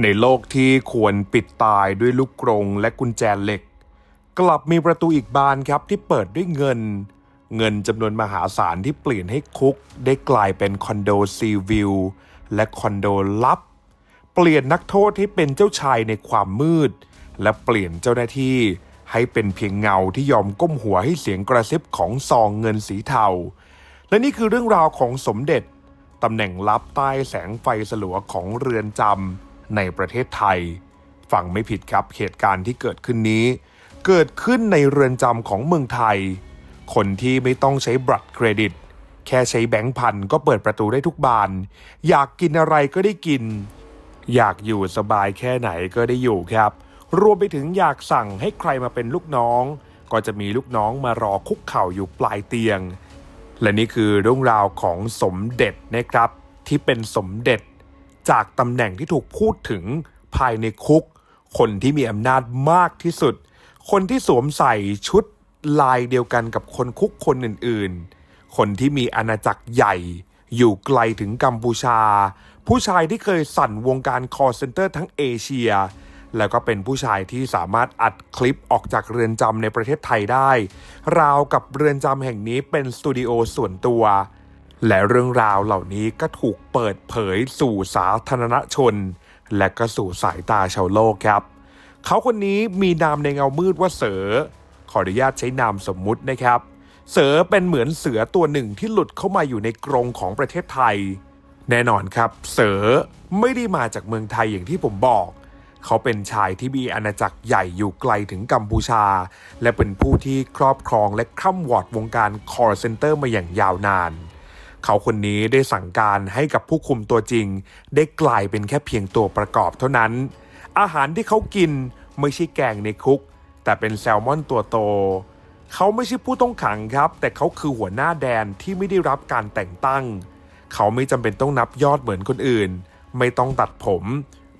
ในโลกที่ควรปิดตายด้วยลูกกรงและกุญแจเหล็ก กลับมีประตูอีกบานครับที่เปิดด้วยเงิน เงินจำนวนมหาศาลที่เปลี่ยนให้คุก ได้กลายเป็นคอนโดซีวิวและคอนโดลับ เปลี่ยนนักโทษให้เป็นเจ้าชายในความมืด และเปลี่ยนเจ้าหน้าที่ให้เป็นเพียงเงาที่ยอมก้มหัวให้เสียงกระซิบของซองเงินสีเทา และนี่คือเรื่องราวของสมเด็จตำแหน่งลับใต้แสงไฟสลัวของเรือนจำ ในประเทศไทย ฟังไม่ผิดครับเหตุการณ์ที่เกิดขึ้นนี้ เกิดขึ้นในเรือนจำของเมืองไทย คนที่ไม่ต้องใช้บัตรเครดิต แค่ใช้แบงค์พันก็เปิดประตูได้ทุกบาน อยากกินอะไรก็ได้กิน อยากอยู่สบายแค่ไหนก็ได้อยู่ครับ รวมไปถึงอยากสั่งให้ใครมาเป็นลูกน้อง ก็จะมีลูกน้องมารอคุกเข่าอยู่ปลายเตียงและนี่คือเรื่องราวของสมเด็จนะครับ ที่เป็นสมเด็จ จากตำแหน่งที่ถูกพูดถึงภายในคุก คนที่มีอำนาจมากที่สุด คนที่สวมใส่ชุดลายเดียวกันกับคนคุกคนอื่นๆ คนที่มีอาณาจักรใหญ่ อยู่ไกลถึงกัมพูชา ผู้ชายที่เคยสั่นวงการคอร์เซนเตอร์ทั้งเอเชีย แล้วก็เป็นผู้ชายที่สามารถอัดคลิปออกจากเรือนจำในประเทศไทยได้ ราวกับเรือนจำแห่งนี้เป็นสตูดิโอส่วนตัว และเรื่องราวเหล่านี้ก็ถูกเปิดเผยสู่สาธารณชน และก็สู่สายตาชาวโลกครับ เขาคนนี้มีนามในเงามืดว่าเสือขออนุญาตใช้นามสมมุตินะครับ เสือเป็นเหมือนเสือตัวหนึ่งที่หลุดเข้ามาอยู่ในกรงของประเทศไทย แน่นอนครับ เสือไม่ได้มาจากเมืองไทยอย่างที่ผมบอก เขาเป็นชายที่มีอาณาจักรใหญ่อยู่ไกลถึงกัมพูชา และเป็นผู้ที่ครอบครองและคร่ำวอดวงการคอร์เซนเตอร์มาอย่างยาวนาน เขาคนนี้ได้สั่งการให้กับผู้คุมตัวจริง ได้กลายเป็นแค่เพียงตัวประกอบเท่านั้น อาหารที่เขากินไม่ใช่แกงในคุก แต่เป็นแซลมอนตัวโต เขาไม่ใช่ผู้ต้องขังครับ แต่เขาคือหัวหน้าแดนที่ไม่ได้รับการแต่งตั้ง เขาไม่จำเป็นต้องนับยอดเหมือนคนอื่น ไม่ต้องตัดผม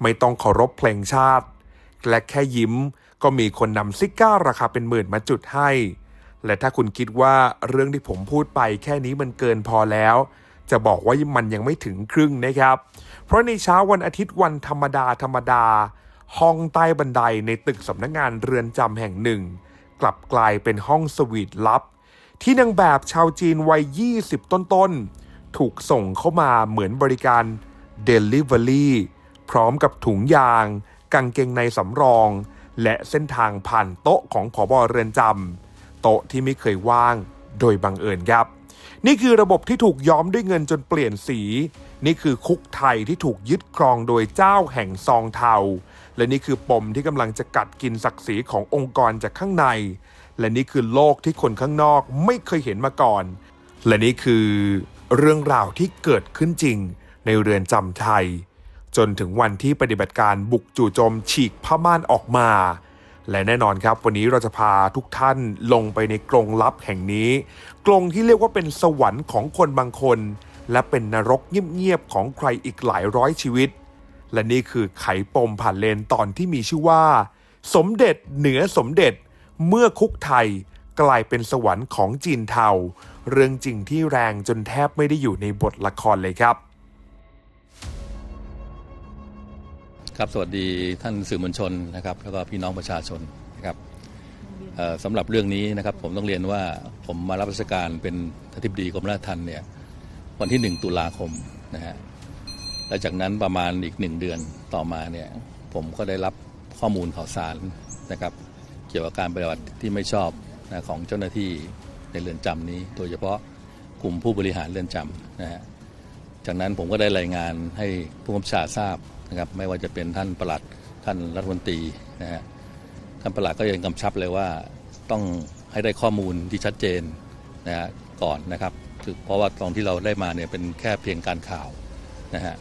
ไม่ต้องเคารพเพลงชาติ และแค่ยิ้มก็มีคนนำซิก้าราคาเป็นหมื่นมาจุดให้ และถ้าคุณคิดว่าเรื่องที่ผมพูดไปแค่นี้มันเกินพอแล้ว จะบอกว่ามันยังไม่ถึงครึ่งนะครับ เพราะในเช้าวันอาทิตย์วันธรรมดาธรรมดา ห้องใต้บันไดในตึกสำนักงานเรือนจำแห่งหนึ่ง กลับกลายเป็นห้องสวีทลับ ที่นางแบบชาวจีนวัย 20 ต้นๆ ถูกส่งเข้ามาเหมือนบริการ Delivery พร้อมกับถุงยาง กางเกงในสำรอง และเส้นทางผ่านโต๊ะของผอบอเรือนจำ โต๊ะที่ไม่เคยว่างโดยบังเอิญครับ นี่คือระบบที่ถูกย้อมด้วยเงินจนเปลี่ยนสี นี่คือคุกไทยที่ถูกยึดครองโดยเจ้าแห่งซองเทา และนี่คือปมที่กำลังจะกัดกินศักดิ์ศรีขององค์กรจากข้างใน และนี่คือโลกที่คนข้างนอกไม่เคยเห็นมาก่อน และนี่คือเรื่องราวที่เกิดขึ้นจริงในเรือนจำไทย จนถึงวันที่ปฏิบัติการบุกจู่โจมฉีกผ้าม่านออกมา และแน่นอนครับ วันนี้เราจะพาทุกท่านลงไปในกรงลับแห่งนี้ กรงที่เรียกว่าเป็นสวรรค์ของคนบางคน และเป็นนรกเงียบๆของใครอีกหลายร้อยชีวิต และนี่คือไขปมผ่านเลนตอนที่มีชื่อว่า สมเด็จเหนือสมเด็จ เมื่อคุกไทยกลายเป็นสวรรค์ของจีนเทา เรื่องจริงที่แรงจนแทบไม่ได้อยู่ในบทละครเลยครับ ครับสวัสดีท่านสื่อมวลชนนะครับแล้วก็พี่น้องประชาชนนะครับสำหรับเรื่องนี้นะครับผมต้องเรียนว่าผมมารับราชการเป็นอธิบดีกรมราชทัณฑ์เนี่ยวันที่ 1 ตุลาคมนะฮะและจากนั้นประมาณอีกหนึ่งเดือนต่อมาเนี่ยผมก็ได้รับข้อมูลข่าวสารนะครับเกี่ยวกับการปฏิบัติที่ไม่ชอบนะของเจ้าหน้าที่ในเรือนจำนี้ โดยเฉพาะกลุ่มผู้บริหารเรือนจำนะฮะจากนั้นผมก็ได้รายงานให้ผู้กำกับชาทราบ นะครับไม่ว่าจะเป็นท่านประหลัดท่านรัฐมนตรีนะฮะท่านประหลัดก็ยังกำชับเลยว่าต้องให้ได้ข้อมูลที่ชัดเจนนะฮะก่อนนะครับคือเพราะว่าตอนที่เราได้มาเนี่ยเป็นแค่เพียงการข่าวนะฮะ